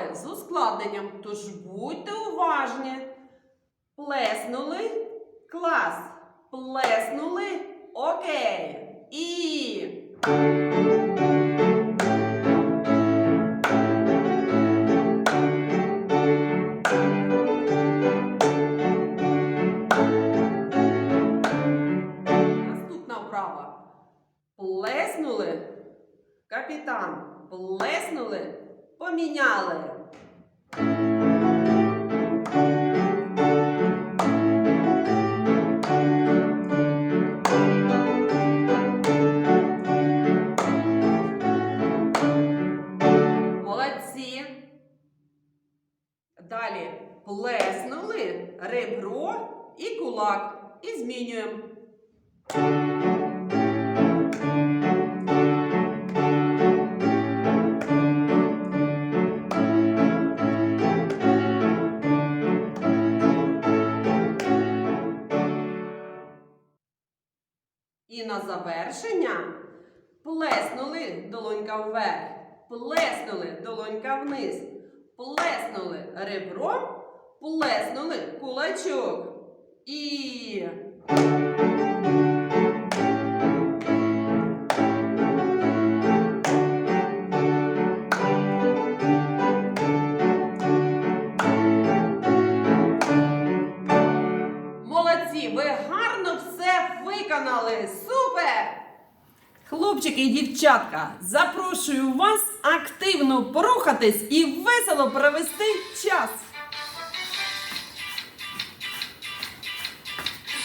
вправи з ускладненням, тож будьте уважні. Плеснули клас. Плеснули окей. І. Плеснули. Капітан. Плеснули. Поміняли. Молодці. Далі плеснули ребро і кулак. І змінюємо. І на завершення плеснули долонька вверх, плеснули долонька вниз, плеснули ребро, плеснули кулачок. І. Супер! Хлопчики і дівчатка, запрошую вас активно порухатись і весело провести час.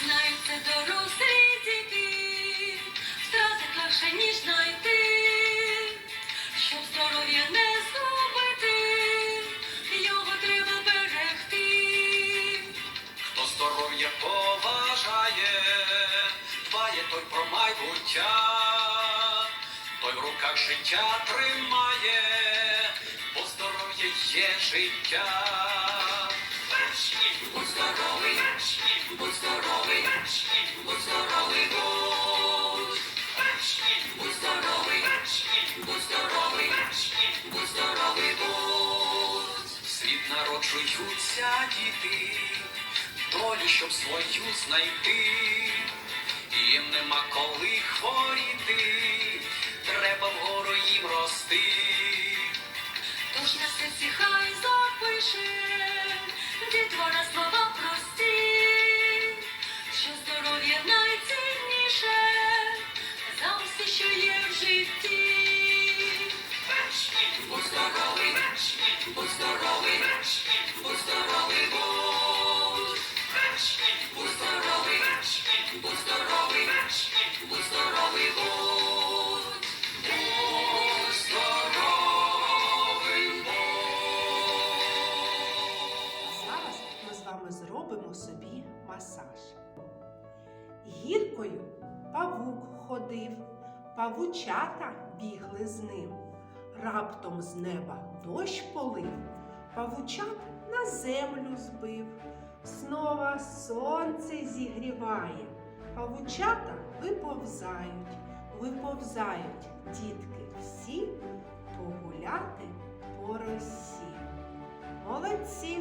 Знають це дорослі діти, втратить легше, ніж знайти, щоб здоров'я не згубити, його треба берегти. Хто здоров'я поважає, той про майбуття, той в руках життя тримає, бо здоров'я є життя. Будь здоровий, будь здоровий, будь здоровий, будь. Будь здоровий, будь здоровий, будь здоровий, будь. Світ народжуються діти, долю, щоб свою знайти. Їм нема коли хворіти, треба вгору їм рости. Тож на серці хай запише, дітвора слова прості, що здоров'я найцінніше за все, що є в житті. Будь здоровий, будь здоровий, будь здоровий, будь. Вами зробимо собі масаж. Гіркою павук ходив, павучата бігли з ним. Раптом з неба дощ полив, павучат на землю збив. Снова сонце зігріває, павучата виповзають, виповзають дітки всі погуляти по росі. Молодці!